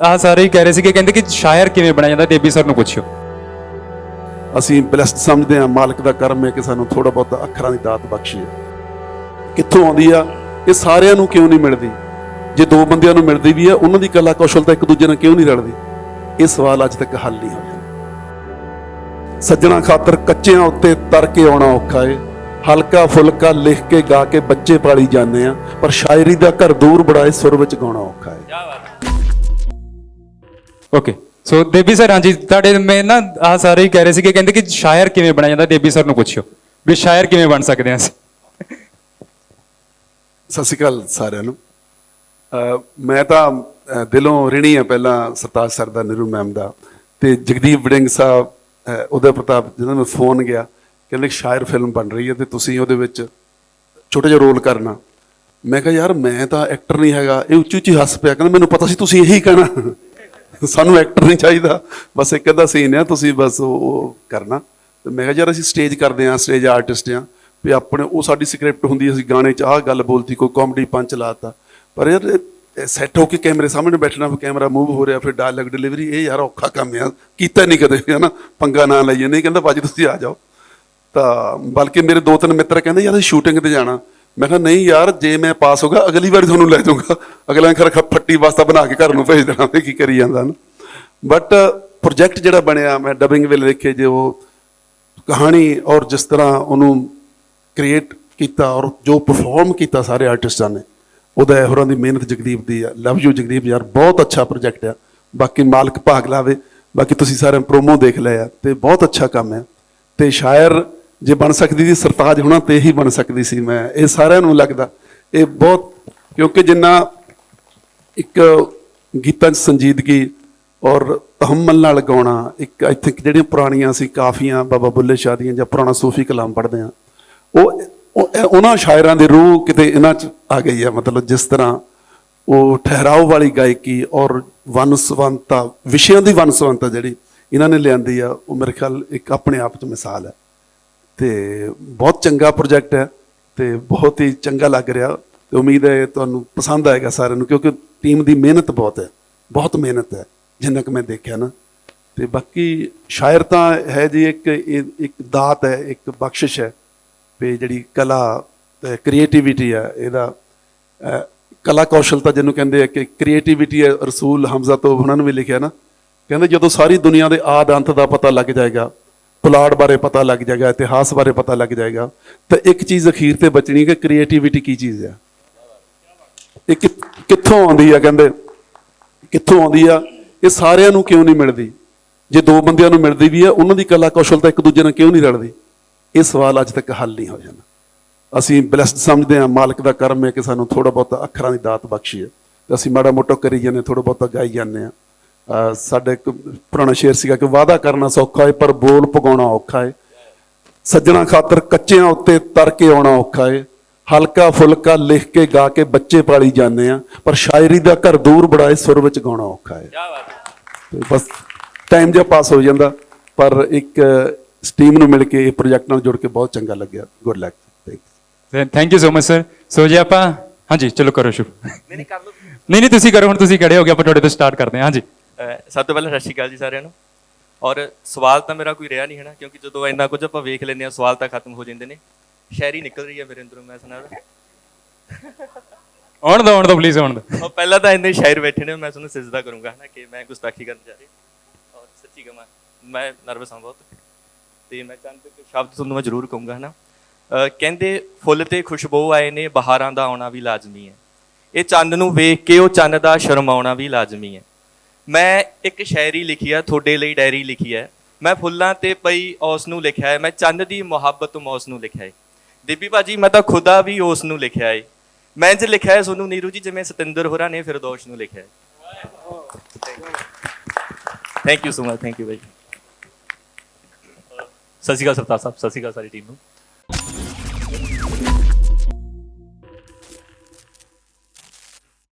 ਆ ਸਾਰੇ ਹੀ ਕਹਿ ਰਹੇ ਸੀਗੇ ਕਹਿੰਦੇ ਕਿ ਸ਼ਾਇਰ ਕਿਵੇਂ ਬਣਿਆ ਜਾਂਦਾ ਦੇਬੀ ਸਰ ਨੂੰ ਪੁੱਛਿਓ। ਅਸੀਂ ਬਲੈਸਡ ਸਮਝਦੇ ਹਾਂ ਮਾਲਕ ਦਾ ਕਰਮ ਹੈ ਕਿ ਸਾਨੂੰ ਥੋੜਾ ਬਹੁਤ ਅੱਖਰਾਂ ਦੀ ਦਾਤ ਬਖਸ਼ੀ ਹੈ। ਕਿੱਥੋਂ ਆਉਂਦੀ ਆ? ਇਹ ਸਾਰਿਆਂ ਨੂੰ ਕਿਉਂ ਨਹੀਂ ਮਿਲਦੀ? ਜੇ ਦੋ ਬੰਦਿਆਂ ਨੂੰ ਮਿਲਦੀ ਵੀ ਆ ਉਹਨਾਂ ਦੀ ਕਲਾ ਕੌਸ਼ਲਤਾ ਇੱਕ ਦੂਜੇ ਨਾਲ ਕਿਉਂ ਨਹੀਂ ਰਲਦੀ? ਇਹ ਸਵਾਲ ਅੱਜ ਤੱਕ ਹੱਲ ਨਹੀਂ ਹੋਇਆ। ਸੱਜਣਾ ਖਾਤਰ ਕੱਚਿਆਂ ਉੱਤੇ ਤਰ ਕੇ ਆਉਣਾ ਔਖਾ ਏ। ਹਲਕਾ ਫੁਲਕਾ ਲਿਖ ਕੇ ਗਾ ਕੇ ਬੱਚੇ ਪਾਲੀ ਜਾਂਦੇ ਆ ਪਰ ਸ਼ਾਇਰੀ ਦਾ ਘਰ ਦੂਰ ਬੜਾਏ ਸੁਰ ਵਿੱਚ ਗਾਉਣਾ ਔਖਾ ਏ। ਓਕੇ ਸੋ ਦੇਬੀ ਸਰ ਹਾਂਜੀ, ਤੁਹਾਡੇ ਮੈਂ ਨਾ ਆ ਸਾਰੇ ਹੀ ਕਹਿ ਰਹੇ ਸੀਗੇ, ਕਹਿੰਦੇ ਕਿ ਸ਼ਾਇਰ ਕਿਵੇਂ ਬਣਿਆ ਜਾਂਦਾ? ਦੇਬੀ ਸਰ ਨੂੰ ਪੁੱਛਿਓ ਵੀ ਸ਼ਾਇਰ ਕਿਵੇਂ ਬਣ ਸਕਦੇ ਹਾਂ ਅਸੀਂ? ਸਤਿ ਸ਼੍ਰੀ ਅਕਾਲ ਸਾਰਿਆਂ ਨੂੰ। ਮੈਂ ਤਾਂ ਦਿਲੋਂ ਰਿਣੀ ਆ ਪਹਿਲਾਂ ਸਰਤਾਜ ਸਰ ਦਾ, ਨਿਰੂ ਮੈਮ ਦਾ। ਤੇ ਜਗਦੀਪ ਵੜਿੰਗ ਸਾਹਿਬ, ਅਹ ਪ੍ਰਤਾਪ ਜਿਹਨਾਂ ਨੂੰ ਫੋਨ ਗਿਆ, ਕਹਿੰਦੇ ਸ਼ਾਇਰ ਫਿਲਮ ਬਣ ਰਹੀ ਹੈ ਤੇ ਤੁਸੀਂ ਉਹਦੇ ਵਿੱਚ ਛੋਟਾ ਜਿਹਾ ਰੋਲ ਕਰਨਾ। ਮੈਂ ਕਿਹਾ, ਯਾਰ, ਮੈਂ ਤਾਂ ਐਕਟਰ ਨਹੀਂ ਹੈਗਾ, ਇਹ ਉੱਚੀ ਉੱਚੀ ਹੱਸ ਪਿਆ, ਕਹਿੰਦਾ, ਮੈਨੂੰ ਪਤਾ ਸੀ ਤੁਸੀਂ ਇਹੀ ਕਹਿਣਾ। ਸਾਨੂੰ ਐਕਟਰ ਨਹੀਂ ਚਾਹੀਦਾ। ਬਸ ਇੱਕ ਅੱਧਾ ਸੀਨ ਆ, ਤੁਸੀਂ ਬਸ ਉਹ ਕਰਨਾ। ਤੇ ਮੈਂ ਕਿਹਾ ਯਾਰ ਅਸੀਂ ਸਟੇਜ ਕਰਦੇ ਆ ਸਟੇਜ ਆਰਟਿਸਟ ਆ ਵੀ ਆਪਣੇ ਉਹ ਸਾਡੀ ਸਕ੍ਰਿਪਟ ਹੁੰਦੀ ਅਸੀਂ ਗਾਣੇ 'ਚ ਆਹ ਗੱਲ ਬੋਲਤੀ, ਕੋਈ ਕਾਮੇਡੀ ਪੰਚ ਲਾਤਾ ਪਰ ਯਾਰ ਸੈੱਟ ਹੋ ਕੇ ਕੈਮਰੇ ਸਾਹਮਣੇ ਬੈਠਣਾ, ਫਿਰ ਕੈਮਰਾ ਮੂਵ ਹੋ ਰਿਹਾ, ਫਿਰ ਡਾਇਲੌਗ ਡਿਲੀਵਰੀ ਇਹ ਯਾਰ ਔਖਾ ਕੰਮ ਆ। ਕੀਤਾ ਨਹੀਂ ਕਦੇ, ਹਨਾ? ਪੰਗਾ ਨਾ ਲਈਏ। ਨਹੀਂ ਕਹਿੰਦਾ ਬਾਜੀ ਤੁਸੀਂ ਆ ਜਾਓ। ਤਾਂ ਬਲਕਿ ਮੇਰੇ ਦੋ ਤਿੰਨ ਮਿੱਤਰ ਕਹਿੰਦੇ, ਯਾਰ ਸ਼ੂਟਿੰਗ ਤੇ ਜਾਣਾ। ਮੈਂ ਕਿਹਾ, ਨਹੀਂ ਯਾਰ, ਜੇ ਮੈਂ ਪਾਸ ਹੋ ਅਗਲੀ ਵਾਰੀ ਤੁਹਾਨੂੰ ਲੈ ਜਾਊਂਗਾ। ਅਗਲਾ ਖਰ ਫੱਟੀ ਵਾਸਤਾ ਬਣਾ ਕੇ ਘਰ ਨੂੰ ਭੇਜ ਦੇਣਾ ਵੀ ਕੀ ਕਰੀ ਜਾਂਦਾ ਨਾ। ਬਟ ਪ੍ਰੋਜੈਕਟ ਜਿਹੜਾ ਬਣਿਆ, ਮੈਂ ਡਬਿੰਗ ਵੇਲੇ ਦੇਖੇ, ਜੇ ਉਹ ਕਹਾਣੀ ਔਰ ਜਿਸ ਤਰ੍ਹਾਂ ਉਹਨੂੰ ਕ੍ਰੀਏਟ ਕੀਤਾ ਔਰ ਜੋ ਪਰਫਾਰਮ ਕੀਤਾ ਸਾਰੇ ਆਰਟਿਸਟਾਂ ਨੇ, ਉਹਦਾ ਹੋਰਾਂ ਦੀ ਮਿਹਨਤ ਜਗਦੀਪ ਦੀ ਆ। ਲਵ ਯੂ ਜਗਦੀਪ ਯਾਰ, ਬਹੁਤ ਅੱਛਾ ਪ੍ਰੋਜੈਕਟ ਆ। ਬਾਕੀ ਮਾਲਕ ਭਾਗ ਲਾਵੇ, ਬਾਕੀ ਤੁਸੀਂ ਸਾਰੇ ਪ੍ਰੋਮੋ ਦੇਖ ਲਏ ਆ, ਤੇ ਬਹੁਤ ਅੱਛਾ ਕੰਮ ਹੈ ਤੇ ਸ਼ਾਇਰ ਜੇ ਬਣ ਸਕਦੀ ਸੀ, ਸਰਤਾਜ ਹੋਣਾ ਤੇ ਹੀ ਬਣ ਸਕਦੀ ਸੀ ਮੈਂ। ਇਹ ਸਾਰਿਆਂ ਨੂੰ ਲੱਗਦਾ। ਇਹ ਬਹੁਤ ਕਿਉਂਕਿ ਜਿੰਨਾ ਇੱਕ ਗੀਤਾਂ 'ਚ ਸੰਜੀਦਗੀ ਔਰ ਤਹਮਲ ਨਾਲ ਗਾਉਣਾ, ਇੱਕ ਆਈ ਥਿੰਕ ਜਿਹੜੀਆਂ ਪੁਰਾਣੀਆਂ ਸੀ, ਕਾਫੀਆਂ, ਬਾਬਾ ਬੁੱਲੇ ਸ਼ਾਹ ਦੀਆਂ ਜਾਂ ਪੁਰਾਣਾ ਸੂਫੀ ਕਲਾਮ ਪੜ੍ਹਦੇ ਆ ਉਹ ਉਹਨਾਂ ਸ਼ਾਇਰਾਂ ਦੀ ਰੂਹ ਕਿਤੇ ਇਹਨਾਂ 'ਚ ਆ ਗਈ ਹੈ। ਮਤਲਬ ਜਿਸ ਤਰ੍ਹਾਂ ਉਹ ਠਹਿਰਾਓ ਵਾਲੀ ਗਾਇਕੀ ਔਰ ਵਨਸਵੰਤਾ ਵਿਸ਼ਿਆਂ ਦੀ ਵਨਸਵੰਤਾ ਜਿਹੜੀ ਇਹਨਾਂ ਨੇ ਲਿਆਂਦੀ ਆ, ਉਹ ਮੇਰੇ ਖਿਆਲ ਇੱਕ ਆਪਣੇ ਆਪ 'ਚ ਮਿਸਾਲ ਹੈ। ਤੇ ਬਹੁਤ ਚੰਗਾ ਪ੍ਰੋਜੈਕਟ ਹੈ ਤੇ ਬਹੁਤ ਹੀ ਚੰਗਾ ਲੱਗ ਰਿਹਾ ਤੇ ਉਮੀਦ ਹੈ ਤੁਹਾਨੂੰ ਪਸੰਦ ਆਏਗਾ ਸਾਰਿਆਂ ਨੂੰ ਕਿਉਂਕਿ ਟੀਮ ਦੀ ਮਿਹਨਤ ਬਹੁਤ ਹੈ, ਬਹੁਤ ਮਿਹਨਤ ਹੈ, ਜਿੰਨਾ ਕਿ ਮੈਂ ਦੇਖਿਆ ਨਾ। ਤੇ ਬਾਕੀ ਸ਼ਾਇਰ ਤਾਂ ਹੈ ਜੀ ਇੱਕ, ਇਹ- ਇੱਕ ਦਾਤ ਹੈ, ਇੱਕ ਬਖਸ਼ਿਸ਼ ਹੈ ਵੀ ਜਿਹੜੀ ਕਲਾ ਕ੍ਰੀਏਟੀਵਿਟੀ ਹੈ, ਇਹਦਾ ਕਲਾ ਕੌਸ਼ਲ ਤਾਂ ਜਿਹਨੂੰ ਕਹਿੰਦੇ ਆ ਕਿ ਕ੍ਰੀਏਟੀਵਿਟੀ ਹੈ, ਰਸੂਲ ਹਮਜ਼ਾ ਤੋਂ ਉਹਨਾਂ ਨੂੰ ਵੀ ਲਿਖਿਆ ਨਾ। ਕਹਿੰਦੇ ਜਦੋਂ ਸਾਰੀ ਦੁਨੀਆ ਦੇ ਆਦ ਅੰਤ ਦਾ ਪਤਾ ਲੱਗ ਜਾਏਗਾ ਪੁਲਾੜ ਬਾਰੇ ਪਤਾ ਲੱਗ ਜਾਏਗਾ, ਇਤਿਹਾਸ ਬਾਰੇ ਪਤਾ ਲੱਗ ਜਾਏਗਾ। ਤਾਂ ਇੱਕ ਚੀਜ਼ ਅਖੀਰ ਤੇ ਬਚਣੀ ਕਿ ਕ੍ਰੀਏਟੀਵਿਟੀ ਕੀ ਚੀਜ਼ ਹੈ। ਇਹ ਕਿੱਥੋਂ ਆਉਂਦੀ ਆ ਕਹਿੰਦੇ? ਕਿੱਥੋਂ ਆਉਂਦੀ ਆ? ਇਹ ਸਾਰਿਆਂ ਨੂੰ ਕਿਉਂ ਨਹੀਂ ਮਿਲਦੀ? ਜੇ ਦੋ ਬੰਦਿਆਂ ਨੂੰ ਮਿਲਦੀ ਵੀ ਆ, ਉਹਨਾਂ ਦੀ ਕਲਾ ਕੌਸ਼ਲਤਾ ਇੱਕ ਦੂਜੇ ਨਾਲ ਕਿਉਂ ਨਹੀਂ ਰਲਦੀ? ਇਹ ਸਵਾਲ ਅੱਜ ਤੱਕ ਹੱਲ ਨਹੀਂ ਹੋ ਜਾਣਾ। ਅਸੀਂ ਬਲੈਸਡ ਸਮਝਦੇ ਹਾਂ, ਮਾਲਕ ਦਾ ਕਰਮ ਹੈ ਕਿ ਸਾਨੂੰ ਥੋੜਾ ਬਹੁਤ ਅੱਖਰਾਂ ਦੀ ਦਾਤ ਬਖਸ਼ੀ ਹੈ। ਤੇ ਅਸੀਂ ਮਾੜਾ ਮੋਟਾ ਕਰੀ ਜਾਂਦੇ ਥੋੜਾ ਬਹੁਤਾ ਗਾਈ ਜਾਂਦੇ ਆ ਸਾਡੇ ਇੱਕ ਪੁਰਾਣਾ ਸ਼ੇਰ ਸੀਗਾ ਕਿ ਵਾਅਦਾ ਕਰਨਾ ਸੌਖਾ ਹੈ ਪਰ ਬੋਲ ਪਗਾਉਣਾ ਔਖਾ ਹੈ ਸੱਜਣਾ ਖਾਤਰ ਕੱਚਿਆਂ ਉੱਤੇ ਤਰ ਕੇ ਆਉਣਾ ਔਖਾ ਏ। ਹਲਕਾ ਫੁਲਕਾ ਲਿਖ ਕੇ ਗਾ ਕੇ ਬੱਚੇ ਪਾਲੀ ਜਾਂਦੇ ਆ ਪਰ ਸ਼ਾਇਰੀ ਦਾ ਘਰ ਦੂਰ ਬੜਾਏ ਸੁਰ ਵਿੱਚ ਗਾਉਣਾ ਔਖਾ ਏ। ਤੇ ਬਸ ਟਾਈਮ ਜਿਹਾ ਪਾਸ ਹੋ ਜਾਂਦਾ ਪਰ ਇੱਕ ਟੀਮ ਨੂੰ ਮਿਲ ਕੇ ਇਹ ਪ੍ਰੋਜੈਕਟ ਨਾਲ ਜੁੜ ਕੇ ਬਹੁਤ ਚੰਗਾ ਲੱਗਿਆ। Good luck thanks thank you so much sir so ਜੇ ਆਪਾਂ ਹਾਂਜੀ ਚਲੋ ਕਰੋ ਸ਼ੁਰੂ। ਨਹੀਂ ਨਹੀਂ ਤੁਸੀਂ ਕਰੋ ਹੁਣ ਤੁਸੀਂ ਖੜੇ ਹੋ ਗਏ ਆਪਾਂ ਤੁਹਾਡੇ ਤੋਂ ਸਟਾਰਟ ਕਰਦੇ ਹਾਂ ਹਾਂਜੀ। ਸਭ ਤੋਂ ਪਹਿਲਾਂ ਸਤਿ ਸ਼੍ਰੀ ਅਕਾਲ ਜੀ ਸਾਰਿਆਂ ਨੂੰ। ਔਰ ਸਵਾਲ ਤਾਂ ਮੇਰਾ ਕੋਈ ਰਿਹਾ ਨਹੀਂ ਹੈ ਨਾ ਕਿਉਂਕਿ ਜਦੋਂ ਇੰਨਾ ਕੁਝ ਆਪਾਂ ਵੇਖ ਲੈਂਦੇ ਆ ਸਵਾਲ ਤਾਂ ਖਤਮ ਹੋ ਜਾਂਦੇ ਨੇ। ਸ਼ਾਇਰੀ ਨਿਕਲ ਰਹੀ ਹੈ ਮੇਰੇ ਅੰਦਰੋਂ ਮੈਂ ਸੁਣਾ ਆਉਣ ਦੋ ਆਉਣ ਦੋ ਪਲੀਜ਼ ਆਉਣ ਦੋ। ਪਹਿਲਾਂ ਤਾਂ ਇੰਨੇ ਸ਼ਾਇਰ ਬੈਠੇ ਨੇ ਮੈਂ ਤੁਹਾਨੂੰ ਸਿਜਦਾ ਕਰੂੰਗਾ ਹਨਾ ਕਿ ਮੈਂ ਗੁਸਤਾਖੀ ਕਰਨ ਜਾ ਰਿਹਾ। ਔਰ ਸੱਚੀ ਕਹਾਂ ਮੈਂ ਨਰਵਸ ਹਾਂ ਬਹੁਤ। ਤੇ ਮੈਂ ਚੰਦ ਕੁ ਸ਼ਬਦ ਤੁਹਾਨੂੰ ਮੈਂ ਜ਼ਰੂਰ ਕਹੂੰਗਾ ਹਨਾ? ਕਹਿੰਦੇ ਫੁੱਲ ਤੇ ਖੁਸ਼ਬੂ ਆਏ ਨੇ ਬਹਾਰਾਂ ਦਾ ਆਉਣਾ ਵੀ ਲਾਜ਼ਮੀ ਹੈ। ਇਹ ਚੰਦ ਨੂੰ ਵੇਖ ਕੇ ਉਹ ਚੰਨ ਦਾ ਸ਼ਰਮਾਉਣਾ ਵੀ ਲਾਜ਼ਮੀ ਹੈ। ਮੈਂ ਇੱਕ ਸ਼ਾਇਰੀ ਲਿਖੀ ਆ, ਤੁਹਾਡੇ ਲਈ ਡਾਇਰੀ ਲਿਖੀ ਹੈ ਮੈਂ ਫੁੱਲਾਂ ਤੇ ਪਈ ਉਸ ਨੂੰ ਲਿਖਿਆ ਹੈ ਮੈਂ ਚੰਦ ਦੀ ਮੁਹੱਬਤ ਮੌਸ ਨੂੰ ਲਿਖਿਆ ਹੈ ਦੀਪੀ ਭਾਜੀ, ਮੈਂ ਤਾਂ ਖੁਦਾ ਵੀ ਉਸ ਨੂੰ ਲਿਖਿਆ ਹੈ ਮੈਂ ਇੰਜ ਲਿਖਿਆ ਹੈ ਸੋਨੂੰ ਨੀਰੂ ਜੀ, ਜਿਵੇਂ ਸਤਿੰਦਰ ਹੋਰਾਂ ਨੇ ਫਿਰਦੌਸ਼ ਨੂੰ ਲਿਖਿਆ ਹੈ thank you so much thank you ਭਾਈ। ਸਤਿ ਸ਼੍ਰੀ ਅਕਾਲ ਸਰਤਾਜ ਸਾਹਿਬ, ਸਤਿ ਸ਼੍ਰੀ ਅਕਾਲ ਸਾਰੀ ਟੀਮ ਨੂੰ।